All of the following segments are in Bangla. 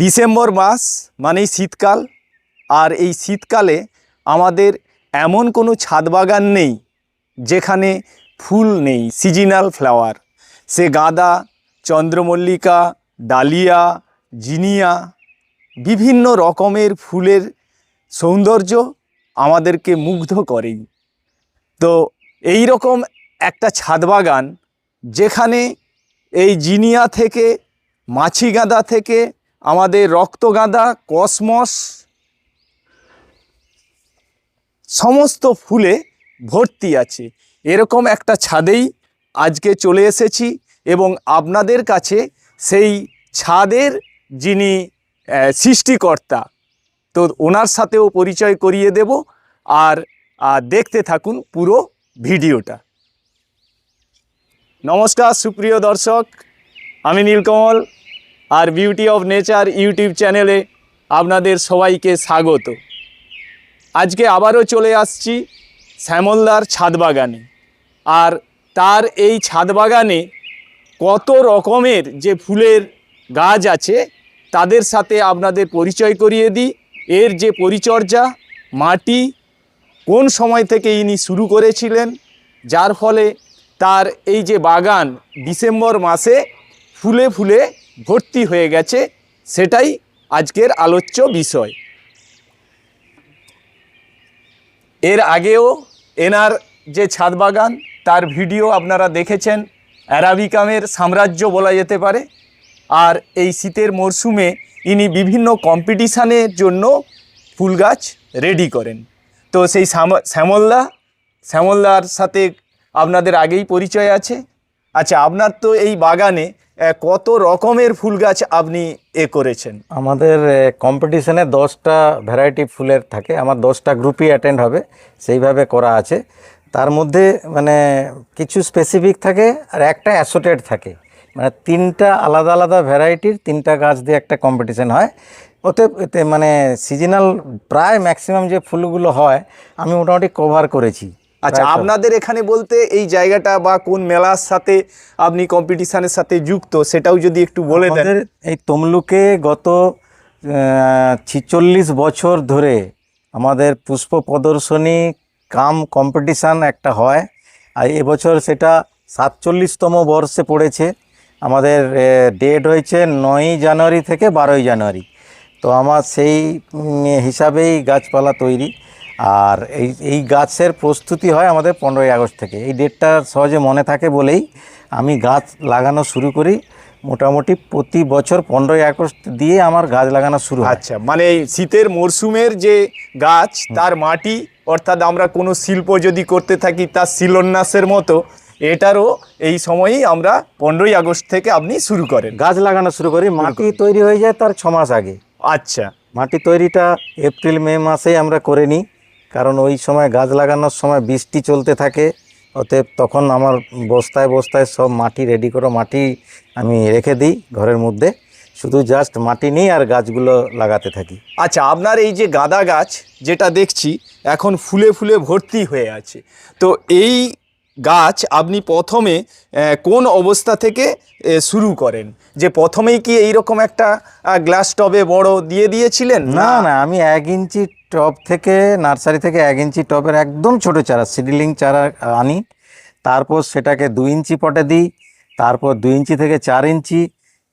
ডিসেম্বর মাস মানেই শীতকাল। আর এই শীতকালে আমাদের এমন কোনো ছাদ বাগান নেই যেখানে ফুল নেই, সিজনাল ফ্লাওয়ার। সে গাঁদা, চন্দ্রমল্লিকা, ডালিয়া, জিনিয়া, বিভিন্ন রকমের ফুলের সৌন্দর্য আমাদেরকে মুগ্ধ করেই। তো এই রকম একটা ছাদ বাগান যেখানে এই জিনিয়া থেকে, মাছি গাঁদা থেকে আমাদের রক্তগাঁদা, কসমস, সমস্ত ফুলে ভর্তি আছে। এরকম একটা ছাদেই আজকে চলে এসেছি এবং আপনাদের কাছে সেই ছাদের যিনি সৃষ্টিকর্তা, তো ওনার সাথেও পরিচয় করিয়ে দেব আর দেখতে থাকুন পুরো ভিডিওটা। নমস্কার সুপ্রিয় দর্শক, আমি নীলকমল। আর বিউটি অফ নেচার ইউটিউব চ্যানেলে আপনাদের সবাইকে স্বাগত। আজকে আবারও চলে আসছি শ্যামলদার ছাদ বাগানে। আর তার এই ছাদ বাগানে কত রকমের যে ফুলের গাছ আছে, তাদের সাথে আপনাদের পরিচয় করিয়ে দিই। এর যে পরিচর্যা, মাটি, কোন সময় থেকে ইনি শুরু করেছিলেন, যার ফলে তার এই যে বাগান ডিসেম্বর মাসে ফুলে ফুলে ভর্তি হয়ে গেছে, সেটাই আজকের আলোচ্য বিষয়। এর আগেও এনার যে ছাদ বাগান, তার ভিডিও আপনারা দেখেছেন, অ্যারাবিকামের সাম্রাজ্য বলা যেতে পারে। আর এই শীতের মরশুমে ইনি বিভিন্ন কম্পিটিশানের জন্য ফুল গাছ রেডি করেন। তো সেই শ্যাম- শ্যামলদা, শ্যামলদার সাথে আপনাদের আগেই পরিচয় আছে। আচ্ছা আপনার তো এই বাগানে কত রকমের ফুল গাছ আপনি এ করেছেন? আমাদের কম্পিটিশনে দশটা ভ্যারাইটি ফুলের থাকে, আমার দশটা গ্রুপই অ্যাটেন্ড হবে, সেইভাবে করা আছে। তার মধ্যে মানে কিছু স্পেসিফিক থাকে আর একটা অ্যাসোটেড থাকে। মানে তিনটা আলাদা আলাদা ভ্যারাইটির তিনটা গাছ দিয়ে একটা কম্পিটিশন হয়। ওতে এতে মানে সিজনাল প্রায় ম্যাক্সিমাম যে ফুলগুলো হয়, আমি মোটামুটি কভার করেছি। আচ্ছা আপনাদের এখানে বলতে এই জায়গাটা বা কোন মেলার সাথে আপনি কম্পিটিশনের সাথে যুক্ত সেটাও যদি একটু বলে দেন। এই তমলুকে গত ছিচল্লিশ বছর ধরে আমাদের পুষ্প প্রদর্শনী কাম কম্পিটিশান একটা হয়। আর এবছর সেটা সাতচল্লিশতম বর্ষে পড়েছে। আমাদের ডেট হয়েছে নয়ই জানুয়ারি থেকে বারোই জানুয়ারি। তো আমার সেই হিসাবেই গাছপালা তৈরি। আর এই এই গাছের প্রস্তুতি হয় আমাদের পনেরোই আগস্ট থেকে। এই ডেটটা সহজে মনে থাকে বলেই আমি গাছ লাগানো শুরু করি। মোটামুটি প্রতি বছর পনেরোই আগস্ট দিয়ে আমার গাছ লাগানো শুরু আচ্ছা মানে শীতের মরশুমের যে গাছ তার মাটি অর্থাৎ আমরা কোনো শিল্প যদি করতে থাকি তার শিলন্যাসের মতো এটারও এই সময়েই আমরা পনেরোই আগস্ট থেকে আপনি শুরু করেন। গাছ লাগানো শুরু করি মাটি তৈরি হয়ে যায় তার ছ মাস আগে। আচ্ছা। মাটি তৈরিটা এপ্রিল মে মাসেই আমরা করে নিই। কারণ ওই সময় গাছ লাগানোর সময় বৃষ্টি চলতে থাকে, অতএব তখন আমার বস্তায় বস্তায় সব মাটি রেডি করে মাটি আমি রেখে দিই ঘরের মধ্যে। শুধু জাস্ট মাটি নিই আর গাছগুলো লাগাতে থাকি। আচ্ছা আপনার এই যে গাঁদা গাছ যেটা দেখছি, এখন ফুলে ফুলে ভর্তি হয়ে আছে। তো এই গাছ আপনি প্রথমে কোন অবস্থা থেকে শুরু করেন? যে প্রথমেই কি এইরকম একটা গ্লাস টবে বড় দিয়ে দিয়েছিলেন? না না? আমি এক ইঞ্চি টব থেকে নার্সারি থেকে এক ইঞ্চি টবের একদম ছোট চারা সিডিলিং চারা আনি। তারপর সেটাকে দু ইঞ্চি পটে দিই। তারপর দুই ইঞ্চি থেকে চার ইঞ্চি।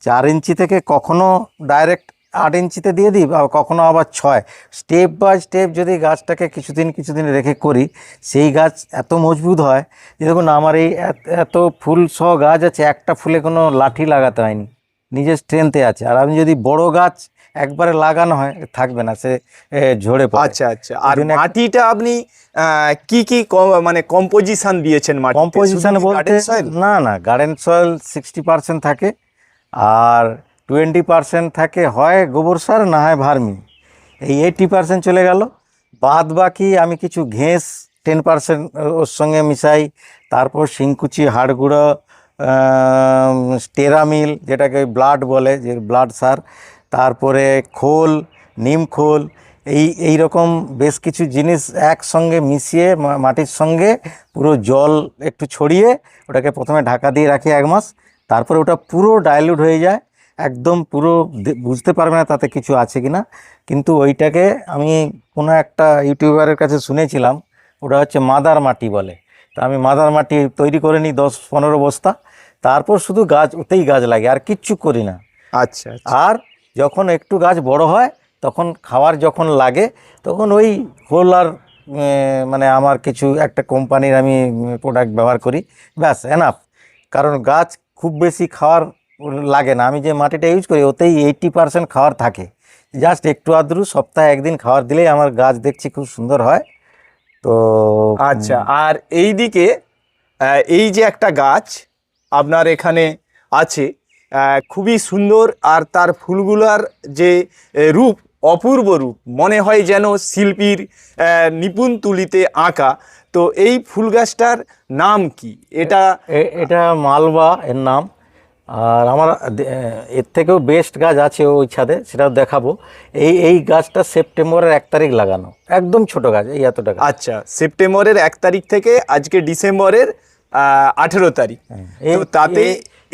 চার ইঞ্চি থেকে কখনো ডাইরেক্ট আট ইঞ্চিতে দিয়ে দিই বা কখনো আবার ছয়। স্টেপ বাই স্টেপ যদি গাছটাকে কিছুদিন কিছুদিন রেখে করি সেই গাছ এত মজবুত হয় যে দেখুন আমার এই এত- এত ফুল সহ গাছ আছে একটা ফুলে কোনো লাঠি লাগাতে হয়নি। নিজের স্ট্রেংথে আছে। আর আমি যদি বড় গাছ একবারে লাগানো হয় থাকবে না সে ঝরে পড়ে। আচ্ছা আচ্ছা। আর মাটিটা আপনি কি কি কম- মানে কম্পোজিশন দিয়েছেন মাটি কম্পোজিশন বলতে না না গার্ডেন সয়েল সিক্সটি পার্সেন্ট থাকে। আর টোয়েন্টি পার্সেন্ট থাকে হয় গোবর সার, না হয় ভার্মি। এই এইটি পার্সেন্ট চলে গেল। বাদ বাকি আমি কিছু ঘেঁস টেন পার্সেন্ট ওর সঙ্গে মিশাই। তারপর শিংকুচি, হাড়গুঁড়ো স্টেরামিল যেটাকে ব্লাড বলে, যে ব্লাড সার। তারপরে খোল, নিম খোল, এই এই রকম বেশ কিছু জিনিস একসঙ্গে মিশিয়ে মাটির সঙ্গে পুরো জল একটু ছড়িয়ে ওটাকে প্রথমে ঢাকা দিয়ে রাখি এক মাস। তারপরে ওটা পুরো ডাইলুট হয়ে যায়। একদম পুরো বুঝতে পারবে না তাতে কিছু আছে কিনা। কিন্তু ওইটাকে আমি কোনো একটা ইউটিউবারের কাছে শুনেছিলাম ওটা হচ্ছে মাদার মাটি বলে। তা আমি মাদার মাটি তৈরি করে নিই দশ পনেরো বস্তা তারপর শুধু গাছ ওতেই গাছ লাগে আর কিচ্ছু করি না। আচ্ছা আর যখন একটু গাছ বড় হয় তখন খাওয়ার যখন লাগে তখন ওই হোল আর মানে আমার কিছু একটা কোম্পানির আমি প্রোডাক্ট ব্যবহার করি ব্যাস এনাফ কারণ গাছ খুব বেশি খাওয়ার লাগে না। আমি যে মাটিটা ইউজ করি ওতেই এইটটি পার্সেন্ট খাওয়ার থাকে। জাস্ট একটু আদ্রু সপ্তাহে একদিন খাওয়ার দিলেই আমার গাছ দেখছি খুব সুন্দর হয়। তো আচ্ছা আর এই দিকে এই যে একটা গাছ আপনার এখানে আছে খুবই সুন্দর আর তার ফুলগুলার যে রূপ অপূর্ব রূপ মনে হয় যেন শিল্পীর নিপুণ তুলিতে আঁকা। তো এই ফুল গাছটার নাম কি? এটা এটা মালবা এর নাম। আর আমার এর থেকেও বেস্ট গাছ আছে ওই ছাদে সেটাও দেখাবো। এই এই গাছটা সেপ্টেম্বরের এক তারিখ লাগানো। একদম ছোট গাছ এই এতটা গাছ। আচ্ছা সেপ্টেম্বরের এক তারিখ থেকে আজকে ডিসেম্বরের আঠেরো তারিখ। হ্যাঁ, তাতে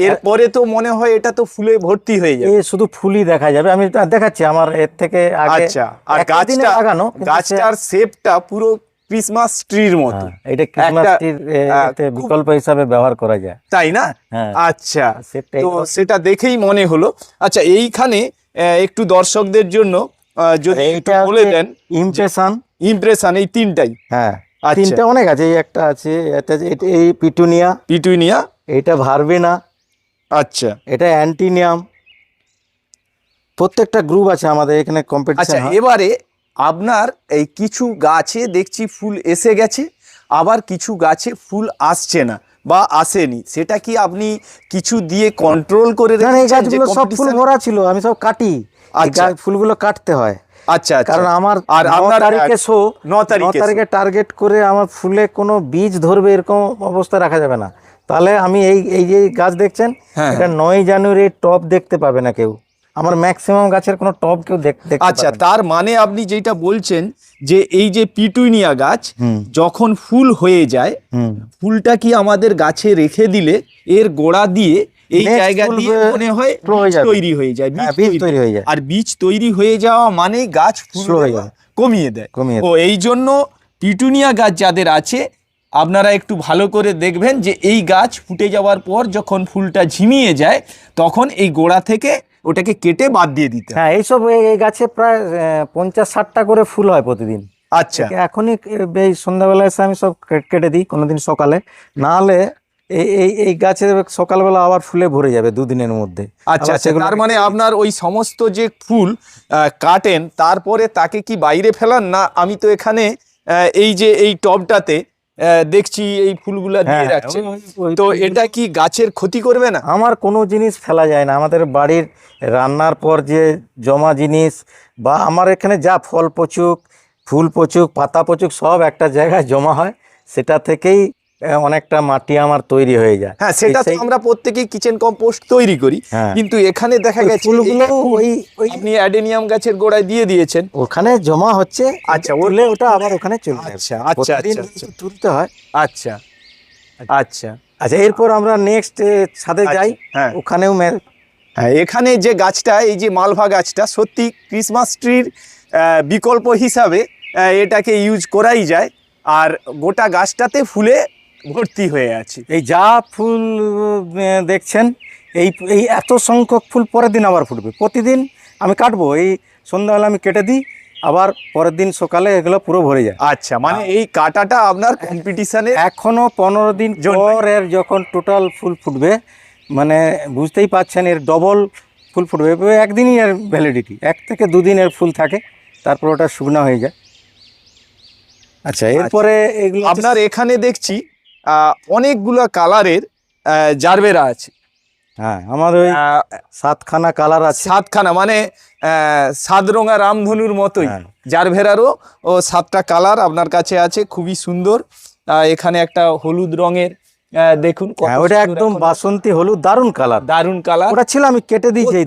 এরপরে তো মনে হয় এটা তো ফুলে ভর্তি হয়ে যাবে। এ শুধু ফুলই দেখা যাবে। আমি দেখাচ্ছি আমার এর থেকে আচ্ছা আর গাছটা লাগানো গাছটার শেপটা পুরো ক্রিসমাস ট্রির মতো। হ্যাঁ, এটা ক্রিসমাস ট্রির খুব- বিকল্প হিসাবে ব্যবহার করা যায়। তাই না? হ্যাঁ। আচ্ছা তো সেটা দেখেই মনে হলো। আচ্ছা এইখানে একটু দর্শকদের জন্য আহ, যদি একটু বলে দেন ইমপ্রেশন ইমপ্রেশন এই তিনটাই। হ্যাঁ আচ্ছা। তিনটা অনেক আছে এই একটা আছে এটা এই পিটুনিয়া। এটা ভারবেনা। আচ্ছা। এটা অ্যান্টিনিয়াম। প্রত্যেকটা গ্রুপ আছে আমাদের এখানে আচ্ছা এবারে আপনার এই কিছু গাছে দেখছি ফুল এসে গেছে আবার কিছু গাছে ফুল আসছে না বা আসেনি। সেটা কি আপনি কিছু দিয়ে কন্ট্রোল করে এই গাছগুলো সব ফুল ভরা ছিল আমি সব কাটি। আচ্ছা। ফুলগুলো কাটতে হয়। আচ্ছা আচ্ছা। কারণ আমার আর আপনার তারিখে শো ন তারিখে টার্গেট করে আমার ফুলে কোনো বীজ ধরবে এরকম অবস্থা রাখা যাবে না। তাহলে আমি এই এই যে গাছ দেখছেন হ্যাঁ। এটা নয় জানুয়ারি টপ দেখতে পাবে না কেউ। আমার ম্যাক্সিমাম গাছের কোনো টপ কেউ দেখতে আচ্ছা তার মানে আপনি যেটা বলছেন যে এই যে পিটুইনিয়া গাছ যখন ফুল হয়ে যায় ফুলটা কি আমাদের গাছে রেখে দিলে এর গোড়া দিয়ে এই জায়গা দিয়ে মনে হয় বীজ। তৈরি হয়ে যায় বীজ হ্যাঁ, তৈরি- তৈরি হয়ে যায়। আর বীজ তৈরি হয়ে যাওয়া মানে গাছ ফুল হয়ে যায়। কমিয়ে দেয়। কমিয়ে ও এই জন্য পিটুনিয়া গাছ যাদের আছে আপনারা একটু ভালো করে দেখবেন যে এই গাছ ফুটে যাওয়ার পর যখন ফুলটা ঝিমিয়ে যায় তখন এই গোড়া থেকে ওটাকে কেটে বাদ দিয়ে দিতে হ্যাঁ এইসব এই গাছে প্রায় পঞ্চাশ ষাটটা করে ফুল হয় প্রতিদিন। আচ্ছা। এখনই এই সন্ধ্যাবেলা এসে আমি সব কেটে দিই কোনোদিন সকালে। না হলে এই এই এই গাছে সকালবেলা আবার ফুলে ভরে যাবে দুদিনের মধ্যে। আচ্ছা আচ্ছা তার মানে আপনার ওই সমস্ত যে ফুল কাটেন তারপরে তাকে কি বাইরে ফেলান? না আমি তো এখানে এই যে এই টবটাতে দেখছি এই ফুলগুলো দিয়ে হ্যাঁ, রাখছেন ওই- ওই- তো এটা কি গাছের ক্ষতি করবে না? আমার কোনো জিনিস ফেলা যায় না। আমাদের বাড়ির রান্নার পর যে জমা জিনিস বা আমার এখানে যা ফল পচুক ফুল পচুক পাতা পচুক সব একটা জায়গায় জমা হয়। সেটা থেকেই অনেকটা মাটি আমার তৈরি হয়ে যায়। হ্যাঁ সেটা তো আমরা প্রত্যেকেই কিচেন কম্পোস্ট তৈরি করি। হ্যাঁ। কিন্তু এখানে দেখা গেছে ফুলগুলো ওই ওই আপনি অ্যাডেনিয়াম গাছের গোড়ায় দিয়ে দিয়েছেন। ওখানে জমা হচ্ছে আচ্ছা, তুলে ওটা আবার ওখানে চলে আচ্ছা, আচ্ছা, আচ্ছা, আচ্ছা। তুলতে হয়। আচ্ছা আচ্ছা। আচ্ছা এরপর আমরা নেক্সট ছাদে আচ্ছা, যাই। হ্যাঁ। ওখানেও হ্যাঁ এখানে যে গাছটা এই যে মালভা গাছটা সত্যি ক্রিসমাস ট্রির বিকল্প হিসাবে এটাকে ইউজ করাই যায়। আর গোটা গাছটাতে ফুলে ভর্তি হয়ে আছে। এই যা ফুল দেখছেন এই এই এত সংখ্যক ফুল পরের দিন আবার ফুটবে। প্রতিদিন আমি কাটবো এই সন্ধ্যাবেলা আমি কেটে দিই আবার পরের দিন সকালে এগুলো পুরো ভরে যায়। আচ্ছা মানে এই কাটাটা আপনার কম্পিটিশনে এখনও পনেরো দিন। পর এর যখন টোটাল ফুল ফুটবে মানে বুঝতেই পাচ্ছেন এর ডবল ফুল ফুটবে। একদিনই এর ভ্যালিডিটি এক থেকে দুদিন এর ফুল থাকে তারপর ওটা শুকনো হয়ে যায়। আচ্ছা এরপরে এগুলো আপনার এখানে দেখছি অনেকগুলো কালারের জারবেরা আছে। হ্যাঁ আমার ওই সাতখানা কালার আছে। সাতখানা মানে আহ, সাত রঙা রামধনুর মতোই। হ্যাঁ। জারভেরারও ও সাতটা কালার আপনার কাছে আছে খুবই সুন্দর। এখানে একটা হলুদ রঙের দেখুন হ্যাঁ ওটা একদম বাসন্তী হলুদ দারুণ কালার। কালার। ওটা ছিল আমি কেটে দিয়েছি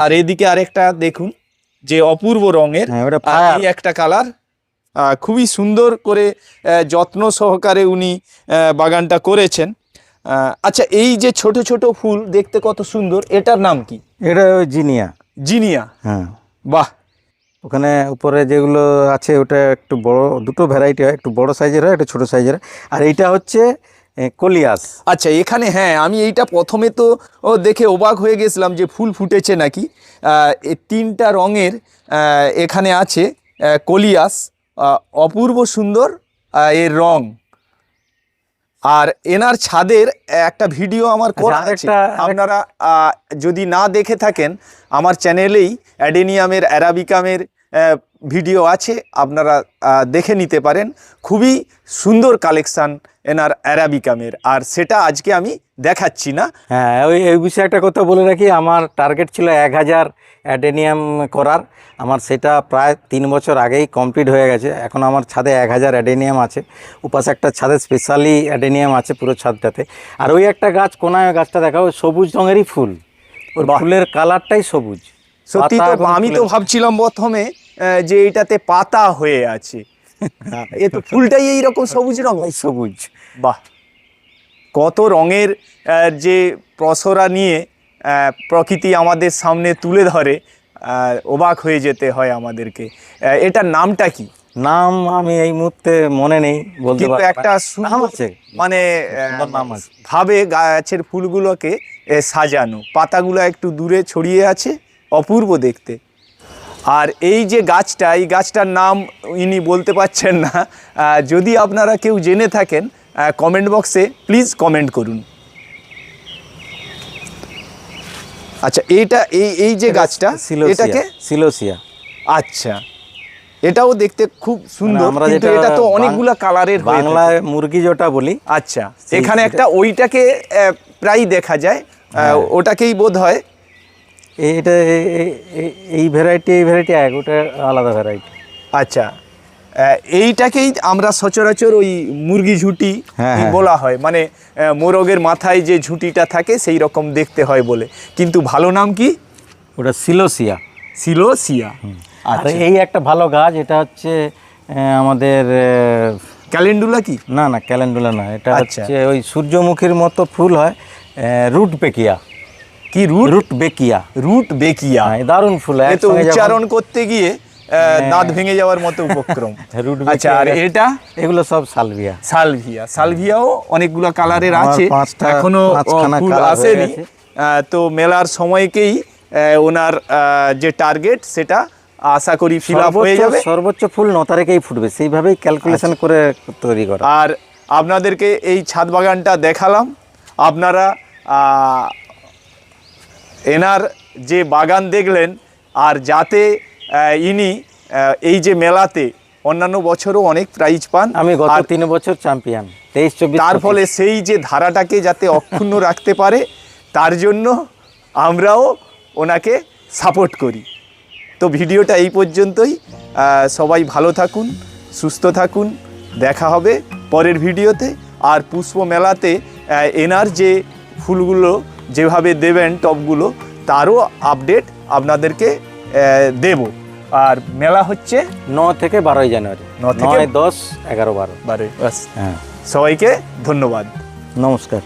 আর এদিকে আরেকটা দেখুন যে অপূর্ব রঙের হ্যাঁ একটা কালার। খুবই সুন্দর করে যত্ন সহকারে উনি বাগানটা করেছেন। আচ্ছা এই যে ছোট ছোট ফুল দেখতে কত সুন্দর এটার নাম কি? এটা জিনিয়া। জিনিয়া? হ্যাঁ। বাহ! ওখানে উপরে যেগুলো আছে ওটা একটু বড় দুটো ভ্যারাইটি হয় একটু বড় সাইজের হয় একটু ছোট সাইজের আর এইটা হচ্ছে কলিয়াস। আচ্ছা এখানে হ্যাঁ আমি এইটা প্রথমে তো ও দেখে অবাক হয়ে গেছিলাম যে ফুল ফুটেছে নাকি। তিনটা রঙের এখানে আছে কলিয়াস অপূর্ব সুন্দর এর রং। আর এনার ছাদের একটা ভিডিও আমার করা আছে। আপনারা যদি না দেখে থাকেন আমার চ্যানেলেই অ্যাডেনিয়ামের অ্যারাবিকামের ভিডিও আছে আপনারা দেখে নিতে পারেন। খুবই সুন্দর কালেকশান এনার অ্যারাবিকামের। আর সেটা আজকে আমি দেখাচ্ছি না। হ্যাঁ ওই এই বিষয়ে একটা কথা বলে রাখি আমার টার্গেট ছিল এক হাজার অ্যাডেনিয়াম করার। আমার সেটা প্রায় তিন বছর আগেই কমপ্লিট হয়ে গেছে। এখন আমার ছাদে এক হাজার অ্যাডেনিয়াম আছে। উপাসে একটা ছাদে স্পেশালি অ্যাডেনিয়াম আছে পুরো ছাদটাতে। আর ওই একটা গাছ কোনায় গাছটা দেখাও সবুজ রঙেরই ফুল। ওর। ফুলের কালারটাই সবুজ। সত্যি তো আমি তো ভাবছিলাম প্রথমে যে এটাতে পাতা হয়ে আছে। এ তো ফুলটাই এইরকম সবুজ রঙ সবুজ। বাহ। কত রঙের যে প্রসরা নিয়ে প্রকৃতি আমাদের সামনে তুলে ধরে অবাক হয়ে যেতে হয় আমাদেরকে। এটার নামটা কি? নাম আমি এই মুহূর্তে মনে নেই বলতে না। একটা নাম আছে মানে নাম আছে। ভাবে গাছের ফুলগুলোকে সাজানো। পাতাগুলো একটু দূরে ছড়িয়ে আছে অপূর্ব দেখতে। আর এই যে গাছটা এই গাছটার নাম ইনি বলতে পারছেন না। যদি আপনারা কেউ জেনে থাকেন কমেন্ট বক্সে প্লিজ কমেন্ট করুন। আচ্ছা এইটা এই এই যে গাছটা এটাকে? সিলোসিয়া। আচ্ছা এটাও দেখতে খুব সুন্দর মানে আমরা যেটা এটা তো অনেকগুলো কালারের বাংলায় মুরগি যেটা বলি আচ্ছা এখানে একটা ওইটাকে প্রায় দেখা যায়। হ্যাঁ। ওটাকেই বোধ হয় এটা এই ভ্যারাইটি এই ভ্যারাইটি এক ওটা আলাদা ভ্যারাইটি আচ্ছা। এইটাকেই আমরা সচরাচর ওই মুরগি ঝুঁটি হ্যাঁ, হ্যাঁ। বলা হয়। মানে মোরগের মাথায় যে ঝুঁটিটা থাকে সেই রকম দেখতে হয় বলে। কিন্তু ভালো নাম কি? ওটা সিলোসিয়া। সিলোসিয়া। আর আচ্ছা। এই একটা ভালো গাছ এটা হচ্ছে আমাদের ক্যালেন্ডুলা কি? না না ক্যালেন্ডুলা না এটা আচ্ছা। হচ্ছে ওই সূর্যমুখীর মতো ফুল হয় রুট বেকিয়া কি রুট রুট বেকিয়া। রুট বেকিয়া। হ্যাঁ, দারুণ ফুল তো উচ্চারণ করতে গিয়ে দাঁত ভেঙে যাওয়ার মতো উপক্রম। রুট আচ্ছা আর এটা? এগুলো সব সালভিয়া। সালভিয়া। সালভিয়াও অনেকগুলো কালারের আছে। এখনও ফুল আসেনি। আহ, তো মেলার সময়কেই আহ, ওনার যে টার্গেট সেটা আশা করি ফিল আপ হয়ে যাবে। সর্বোচ্চ ফুল ন তারিখেই ফুটবে। সেইভাবেই ক্যালকুলেশন করে তৈরি করা। আর আপনাদেরকে এই ছাদ বাগানটা দেখালাম। আপনারা আহ, এনার যে বাগান দেখলেন আর যাতে ইনি এই যে মেলাতে অন্যান্য বছরও অনেক প্রাইজ পান। আমি গত তিন বছর চ্যাম্পিয়ন তেইশ চব্বিশ তার ফলে সেই যে ধারাটাকে যাতে অক্ষুণ্ণ রাখতে পারে তার জন্য আমরাও ওনাকে সাপোর্ট করি। তো ভিডিওটা এই পর্যন্তই। সবাই ভালো থাকুন সুস্থ থাকুন দেখা হবে পরের ভিডিওতে। আর পুষ্প মেলাতে এনার যে ফুলগুলো যেভাবে দেবেন টপগুলো তারও আপডেট আপনাদেরকে দেব। আর মেলা হচ্ছে ন থেকে বারোই জানুয়ারি। নয় দশ এগারো বারো। বারোই বাস। হ্যাঁ। সবাইকে ধন্যবাদ। নমস্কার।